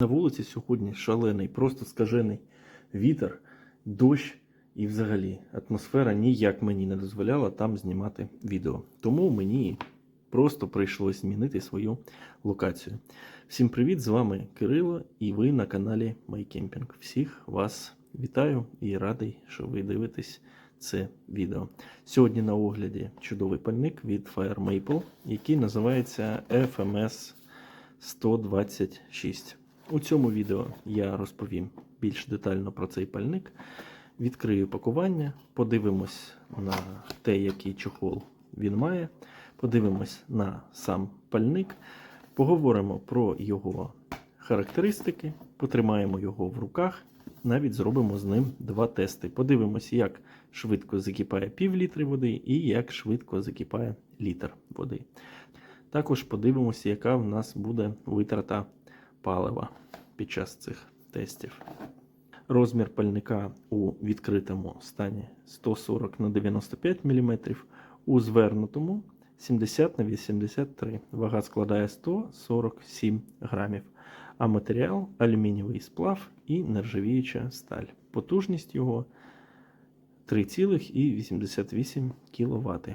На вулиці сьогодні шалений, просто скажений вітер, дощ і взагалі атмосфера ніяк мені не дозволяла там знімати відео. Тому мені просто прийшлось змінити свою локацію. Всім привіт! З вами Кирило і ви на каналі MyCamping. Всіх вас вітаю і радий, що ви дивитесь це відео. Сьогодні на огляді чудовий пальник від Fire Maple, який називається FMS 126. У цьому відео я розповім більш детально про цей пальник, відкрию пакування, подивимось на те, який чохол він має, подивимось на сам пальник, поговоримо про його характеристики, потримаємо його в руках, навіть зробимо з ним два тести. Подивимось, як швидко закипає пів літри води і як швидко закипає літр води. Також подивимося, яка в нас буде витрата палива під час цих тестів. Розмір пальника у відкритому стані 140 на 95 мм, у звернутому 70 на 83 Вага складає 147 грамів, а матеріал алюмінієвий сплав і нержавіюча сталь. Потужність його 3,88 кВт.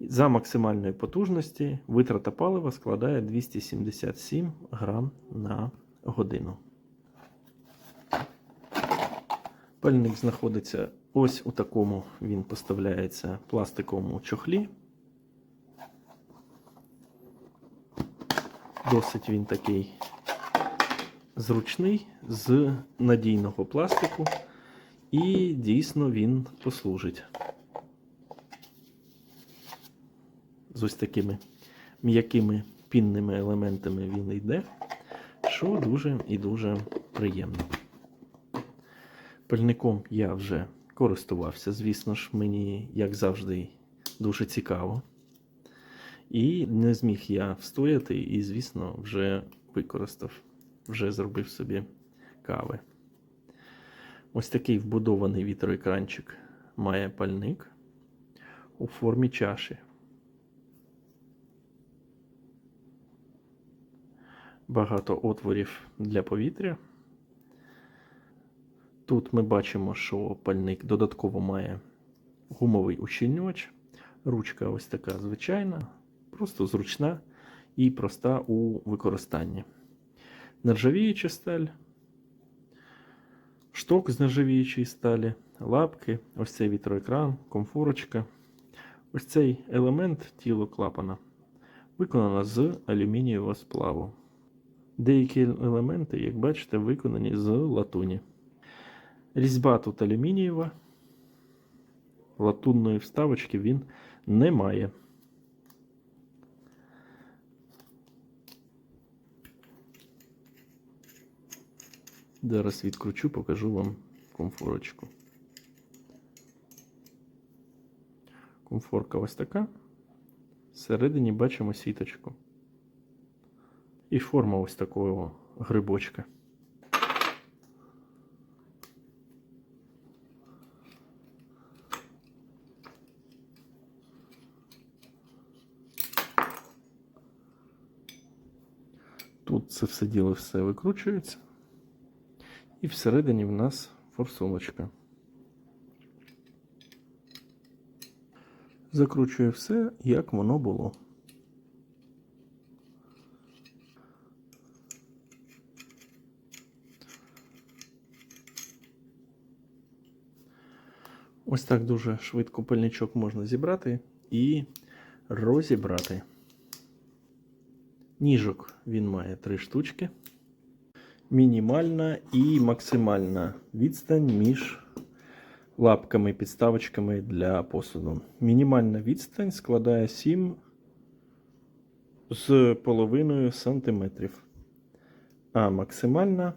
За максимальної потужності витрата палива складає 277 грам на годину. Пальник знаходиться ось у такому він поставляється пластиковому чохлі. Досить він такий зручний з надійного пластику, і дійсно він послужить. З ось такими м'якими пінними елементами він йде, що дуже і дуже приємно. Пальником я вже користувався, звісно ж, мені, як завжди, дуже цікаво. І не зміг я встояти, і, звісно, вже використав, вже зробив собі кави. Ось такий вбудований вітроекранчик має пальник у формі чаші. Багато отворів для повітря. Тут ми бачимо, що пальник додатково має гумовий ущільнювач. Ручка ось така звичайна, просто зручна і проста у використанні. Нержавіюча сталь, шток з нержавіючої сталі, лапки, ось цей вітроекран, комфорочка. Ось цей елемент тіло клапана виконано з алюмінієвого сплаву. Деякі елементи, як бачите, виконані з латуні. Різьба тут алюмінієва, латунної вставочки він не має. Зараз відкручу, покажу вам комфорочку. Комфорка ось така. Всередині бачимо сіточку. І форма ось такого грибочка. Тут це все діло все викручується. І всередині в нас форсуночка. Закручує все, як воно було. Ось так дуже швидко пальничок можна зібрати і розібрати. Ніжок він має три штучки. Мінімальна і максимальна відстань між лапками підставочками для посуду. Мінімальна відстань складає 7 з половиною сантиметрів, а максимальна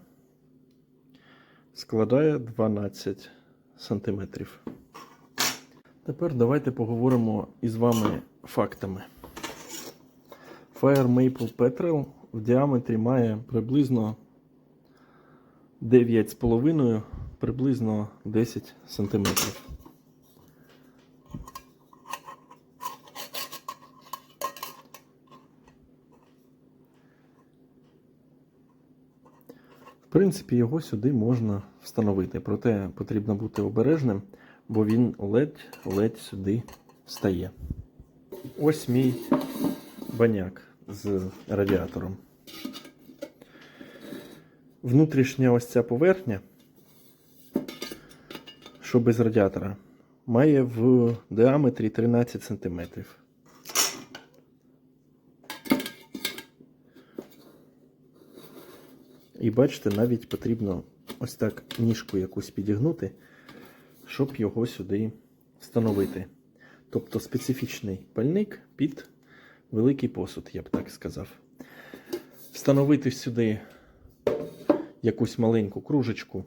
складає 12 сантиметрів. Тепер давайте поговоримо із вами фактами. Fire Maple Petrel в діаметрі має приблизно 9,5, приблизно 10 сантиметрів. принципі, його сюди можна встановити, проте потрібно бути обережним, бо він ледь-ледь сюди встає. Ось мій баняк з радіатором. Внутрішня ось ця поверхня, що без радіатора, має в діаметрі 13 см. І бачите, навіть потрібно ось так ніжку якусь підігнути, щоб його сюди встановити. Тобто специфічний пальник під великий посуд, я б так сказав. Встановити сюди якусь маленьку кружечку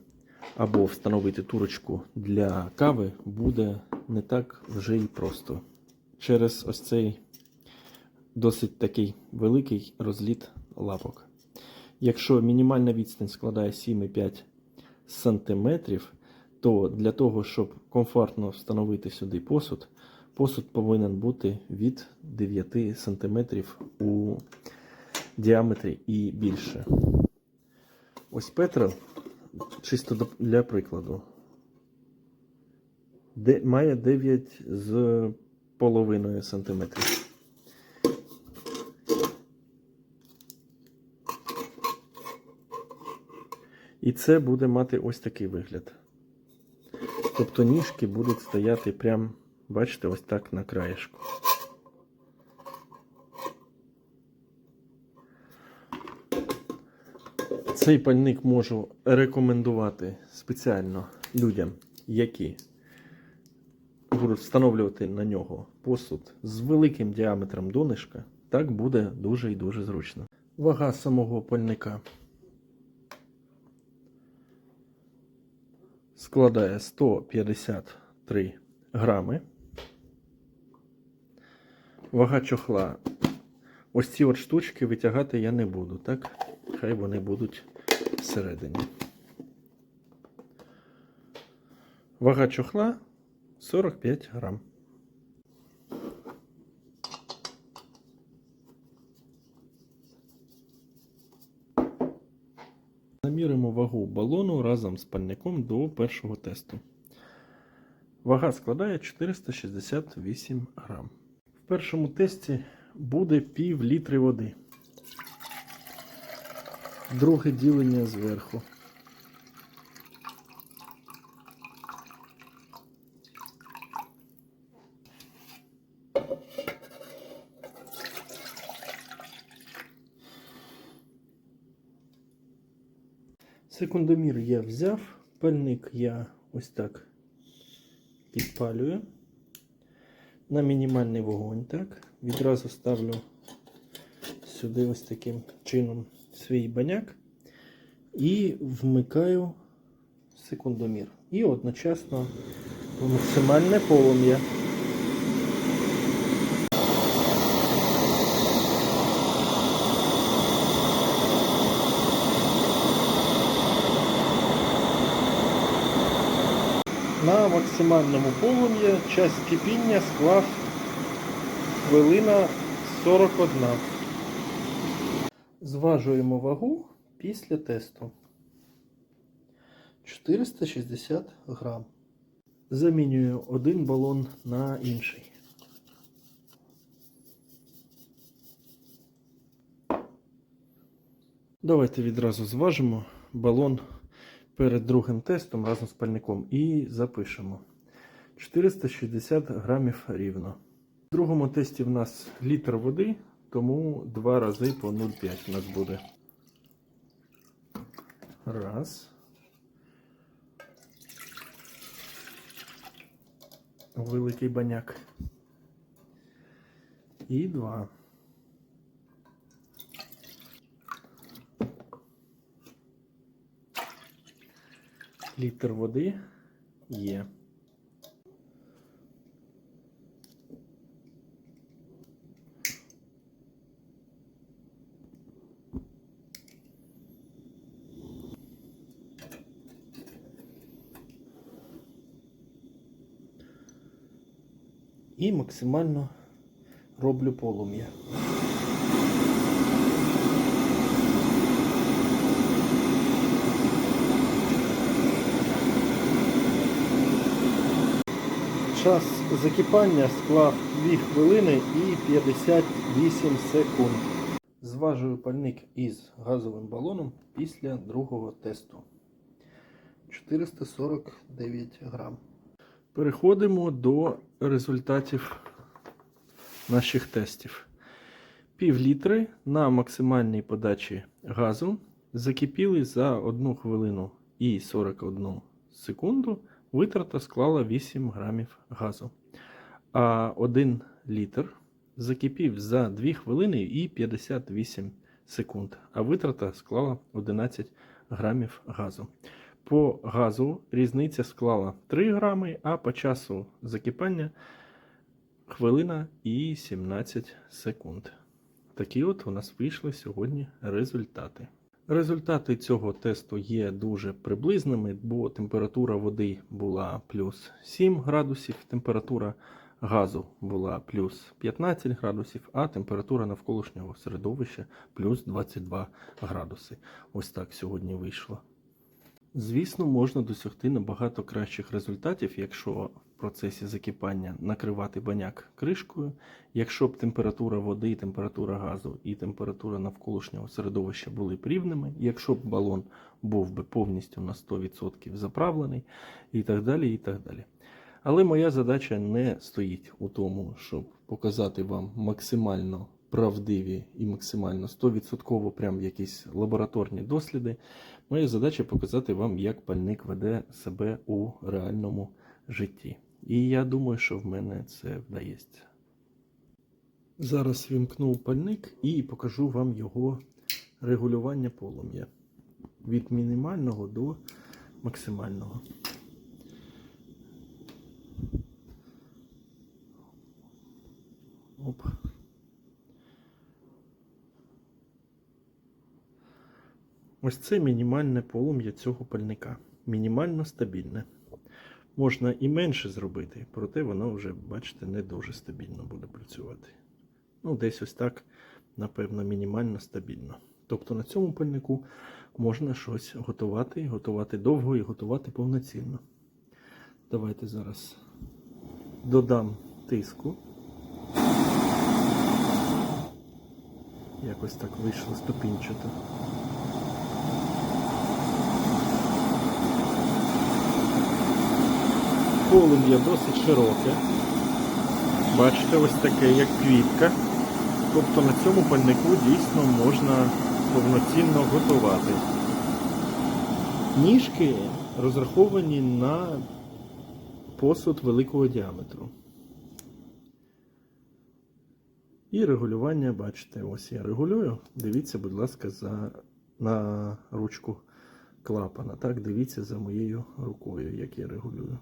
або встановити турочку для кави буде не так вже і просто. Через ось цей досить такий великий розліт лапок. Якщо мінімальна відстань складає 7,5 см, то для того, щоб комфортно встановити сюди посуд, посуд повинен бути від 9 см у діаметрі і більше. Ось Петро, чисто для прикладу, має 9 з половиною сантиметрів. І це буде мати ось такий вигляд. Тобто ніжки будуть стояти прям, бачите, ось так на краєшку. Цей пальник можу рекомендувати спеціально людям, які будуть встановлювати на нього посуд з великим діаметром донишка. Так буде дуже і дуже зручно. Вага самого пальника складає 153 грами. Вага чохла. Ось ці от штучки витягати я не буду, так? Хай вони будуть всередині. Вага чохла 45 грам. Наміримо вагу балону разом з пальником до першого тесту. Вага складає 468 грам. В першому тесті буде пів літри води. Друге ділення зверху. Секундомір я взяв, пальник я ось так підпалюю на мінімальний вогонь. Так. Відразу ставлю сюди ось таким чином свій баняк і вмикаю секундомір. І одночасно максимальне полум'я. На максимальному полум'я час кипіння склав хвилина 41. Зважуємо вагу після тесту. 460 грам. Замінюю один балон на інший. Давайте відразу зважимо балон перед другим тестом разом з пальником і запишемо. 460 грамів рівно. В другому тесті в нас літр води, тому два рази по 0,5 у нас буде. Раз. Великий баняк. І два. Літр води є. І максимально роблю полум'я. Час закипання склав 2 хвилини і 58 секунд. Зважую пальник із газовим балоном після другого тесту. 449 грам. Переходимо до результатів наших тестів. Пів літри на максимальній подачі газу закипіли за 1 хвилину і 41 секунду. Витрата склала 8 грамів газу. А 1 літр закипів за 2 хвилини і 58 секунд. А витрата склала 11 грамів газу. По газу різниця склала 3 грами, а по часу закипання хвилина і 17 секунд. Такі от у нас вийшли сьогодні результати. Результати цього тесту є дуже приблизними, бо температура води була плюс 7 градусів, температура газу була плюс 15 градусів, а температура навколишнього середовища плюс 22 градуси. Ось так сьогодні вийшло. Звісно, можна досягти набагато кращих результатів, якщо процесі закипання накривати баняк кришкою, якщо б температура води, температура газу і температура навколишнього середовища були б рівними, якщо б балон був би повністю на 100% заправлений і так далі. і так далі. Але моя задача не стоїть у тому, щоб показати вам максимально правдиві і максимально 100% прям якісь лабораторні досліди. Моя задача показати вам, як пальник веде себе у реальному житті. І я думаю, що в мене це вдається. Зараз вімкну пальник і покажу вам його регулювання полум'я від мінімального до максимального. Оп. Ось це мінімальне полум'я цього пальника. Мінімально стабільне. Можна і менше зробити, проте воно вже, бачите, не дуже стабільно буде працювати. Ну, десь ось так, напевно, мінімально стабільно. Тобто на цьому пальнику можна щось готувати, готувати довго і готувати повноцінно. Давайте зараз додам тиску. Якось так вийшло ступінчато. Полум'я досить широке. Бачите, ось таке, як квітка. Тобто на цьому пальнику дійсно можна повноцінно готувати. Ніжки розраховані на посуд великого діаметру. І регулювання, бачите, ось я регулюю. Дивіться, будь ласка, за, на ручку клапана. Так, дивіться за моєю рукою, як я регулюю.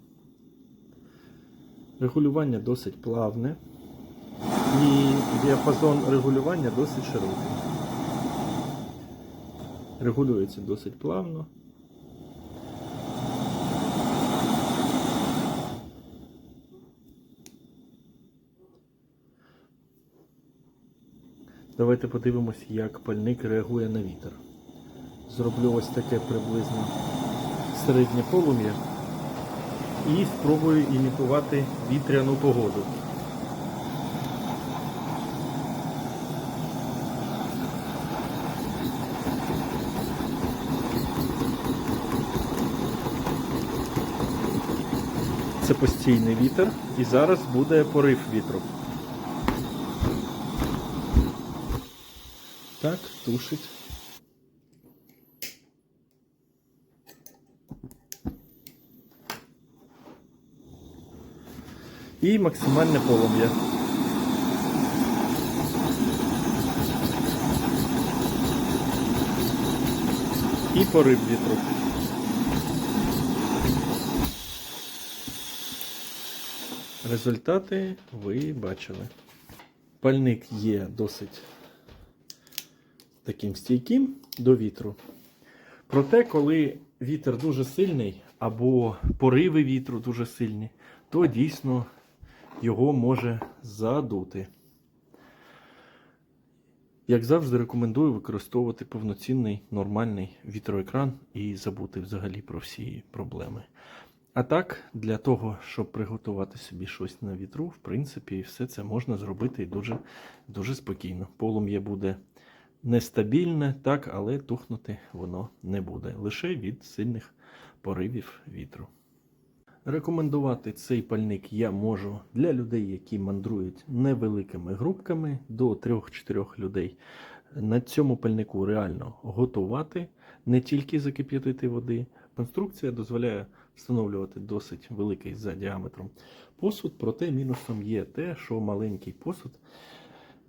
Регулювання досить плавне і діапазон регулювання досить широкий. Регулюється досить плавно. Давайте подивимось, як пальник реагує на вітер. Зроблю ось таке приблизно середнє полум'я і спробую імітувати вітряну погоду. Це постійний вітер і зараз буде порив вітру. Так, тушить. І максимальне полум'я. І порив вітру. Результати ви бачили. Пальник є досить таким стійким до вітру. Проте, коли вітер дуже сильний або пориви вітру дуже сильні, то дійсно його може задути. Як завжди, рекомендую використовувати повноцінний нормальний вітроекран і забути взагалі про всі проблеми. А так, для того, щоб приготувати собі щось на вітру, в принципі, все це можна зробити дуже, дуже спокійно. Полум'я буде нестабільне, так, але тухнути воно не буде. Лише від сильних поривів вітру. Рекомендувати цей пальник я можу для людей, які мандрують невеликими групками до 3-4 людей. На цьому пальнику реально готувати, не тільки закип'ятити води. Конструкція дозволяє встановлювати досить великий за діаметром посуд, проте мінусом є те, що маленький посуд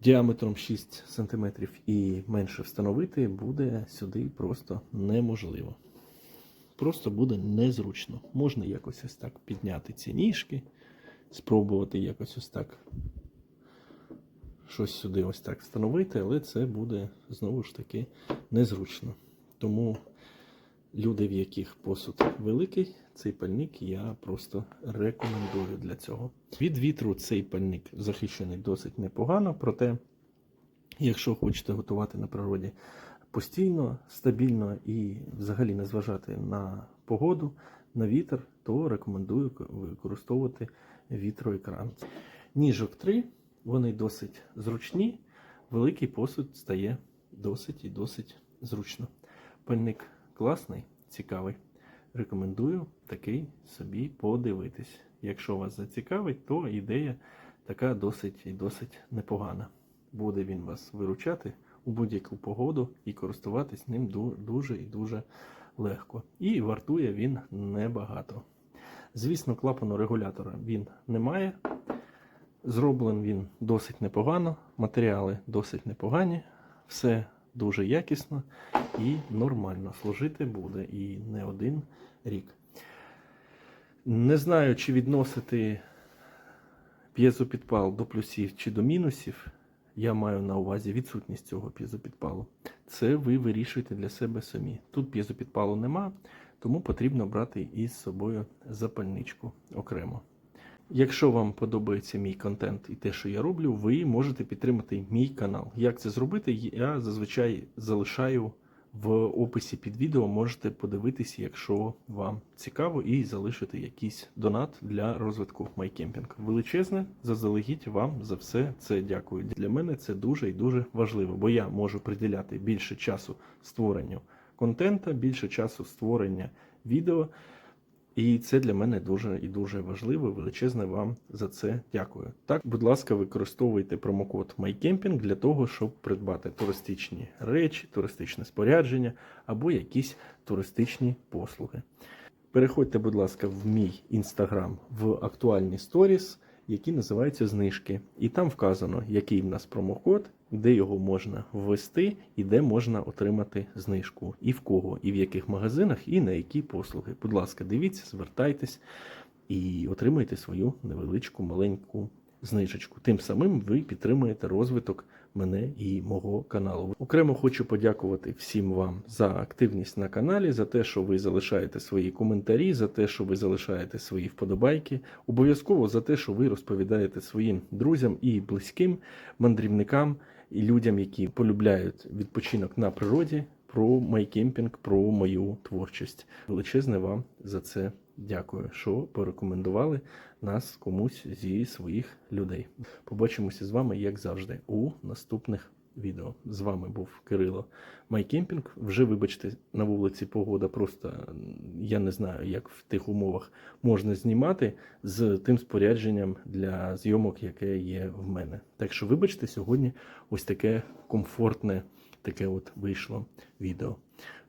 діаметром 6 см і менше встановити буде сюди просто неможливо. Просто буде незручно. Можна якось ось так підняти ці ніжки, спробувати якось ось так щось сюди ось так встановити, але це буде знову ж таки незручно. Тому люди, в яких посуд великий, цей пальник я просто рекомендую для цього. Від вітру цей пальник захищений досить непогано, проте, якщо хочете готувати на природі постійно, стабільно і взагалі не зважати на погоду, на вітер, то рекомендую використовувати вітроекран. Ніжок 3, вони досить зручні, великий посуд стає досить і досить зручно. Пальник класний, цікавий. Рекомендую такий собі подивитись. Якщо вас зацікавить, то ідея така досить і досить непогана. Буде він вас виручати у будь-яку погоду і користуватись ним дуже і дуже легко. І вартує він небагато. Звісно, клапану регулятора він не має. Зроблений він досить непогано, матеріали досить непогані, все дуже якісно і нормально служити буде і не один рік. Не знаю, чи відносити п'єзопідпал до плюсів чи до мінусів. Я маю на увазі відсутність цього п'єзопідпалу. Це ви вирішуєте для себе самі. Тут п'єзопідпалу нема, тому потрібно брати із собою запальничку окремо. Якщо вам подобається мій контент і те, що я роблю, ви можете підтримати мій канал. Як це зробити, я зазвичай залишаю в описі під відео. Можете подивитися, якщо вам цікаво, і залишити якийсь донат для розвитку MyCamping. Величезне, заздалегідь вам за все це дякую. Для мене це дуже і дуже важливо, бо я можу приділяти більше часу створенню контента, більше часу створення відео. І це для мене дуже і дуже важливо. Величезне вам за це дякую. Так, будь ласка, використовуйте промокод MyCamping для того, щоб придбати туристичні речі, туристичне спорядження або якісь туристичні послуги. Переходьте, будь ласка, в мій інстаграм в актуальні сторіс, які називаються знижки. І там вказано, який в нас промокод, де його можна ввести і де можна отримати знижку, і в кого, і в яких магазинах, і на які послуги. Будь ласка, дивіться, звертайтесь і отримайте свою невеличку маленьку знижечку. Тим самим ви підтримуєте розвиток мене і мого каналу. Окремо хочу подякувати всім вам за активність на каналі, за те, що ви залишаєте свої коментарі, за те, що ви залишаєте свої вподобайки. Обов'язково за те, що ви розповідаєте своїм друзям і близьким мандрівникам і людям, які полюбляють відпочинок на природі, про майкемпінг, про мою творчість. Величезне вам за це дякую, що порекомендували нас комусь зі своїх людей. Побачимося з вами, як завжди, у наступних відео. З вами був Кирило Майкемпінг. Вже, вибачте, на вулиці погода просто я не знаю, як в тих умовах можна знімати з тим спорядженням для зйомок, яке є в мене. Так що, вибачте, сьогодні ось таке комфортне, таке от вийшло відео.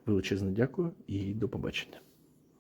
Величезне дякую і до побачення.